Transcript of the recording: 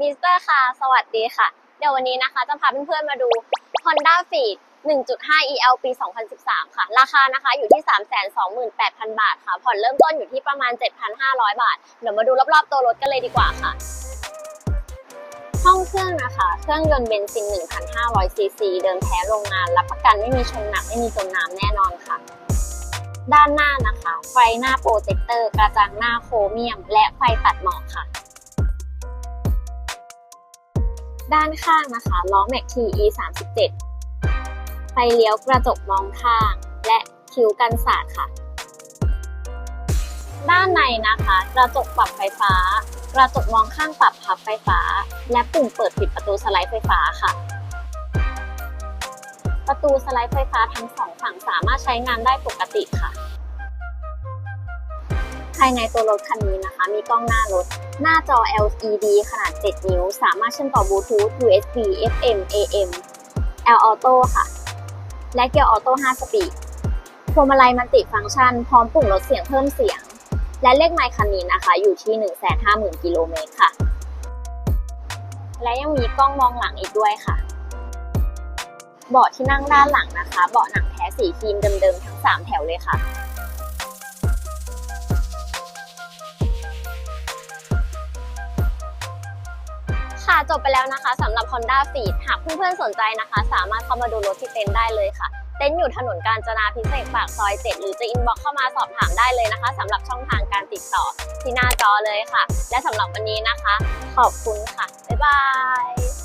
มิสเตอร์ค่ะ สวัสดีค่ะ เดี๋ยววันนี้นะคะ จะพาเพื่อนๆมาดู Honda Fit 1.5 EL ปี 2013 ค่ะ ราคานะคะอยู่ที่ 328,000 บาทค่ะ ผ่อนเริ่มต้นอยู่ที่ประมาณ 7,500 บาท เดี๋ยวมาดูรอบๆตัวรถกันเลยดีกว่าค่ะ ห้องเครื่องนะคะ เครื่องยนต์เบนซิน 1,500 ซีซี เดิมแท้โรงงาน รับประกันไม่มีชนหนัก ไม่มีจมน้ำแน่นอนค่ะด้านหน้านะคะ ไฟหน้าโปรเจคเตอร์ กระจังหน้าโครเมียม และไฟตัดหมอกค่ะ ด้านข้างนะคะล้อแม็ก TE 37ไฟเลี้ยวกระจกมองข้าง และคิ้วกันสาดค่ะ ด้านในนะคะ กระจกปรับไฟฟ้า กระจกมองข้างปรับพับไฟฟ้า และปุ่มเปิดปิดประตูสไลด์ไฟฟ้าค่ะ ประตูสไลด์ไฟฟ้าทั้งสองฝั่งสามารถใช้งานได้ปกติค่ะ ภายในตัวรถคันนี้นะคะ มีกล้องหน้ารถ หน้าจอ LED ขนาด 7 นิ้ว สามารถเชื่อมต่อบลูทูธ USB FM AM L Auto ค่ะ และเกียร์ออโต้5สปีดพวงมาลัยมันติฟังก์ชัน พร้อมปุ่มลดเสียงเพิ่มเสียง และเลขไมค์คันนี้นะคะ อยู่ที่ 150,000 กิโลเมตรค่ะ และยังมีกล้องมองหลังอีกด้วยค่ะ เบาะที่นั่งด้านหลังนะคะ เบาะหนังแท้สีครีมเดิมๆทั้ง 3 แถวเลยค่ะ ค่ะจบไปแล้วนะคะสำหรับ Honda Fit หากเพื่อนๆสนใจนะคะ สามารถเข้ามาดูรถที่เต็นท์ได้เลยค่ะ เต็นท์อยู่ถนนกาญจนาพิเศษปากซอย 7 หรือจะอินบ็อกเข้ามาสอบถามได้เลยนะคะสำหรับช่องทางการติดต่อที่หน้าจอเลยค่ะ และสำหรับวันนี้นะคะ ขอบคุณค่ะ บ๊ายบาย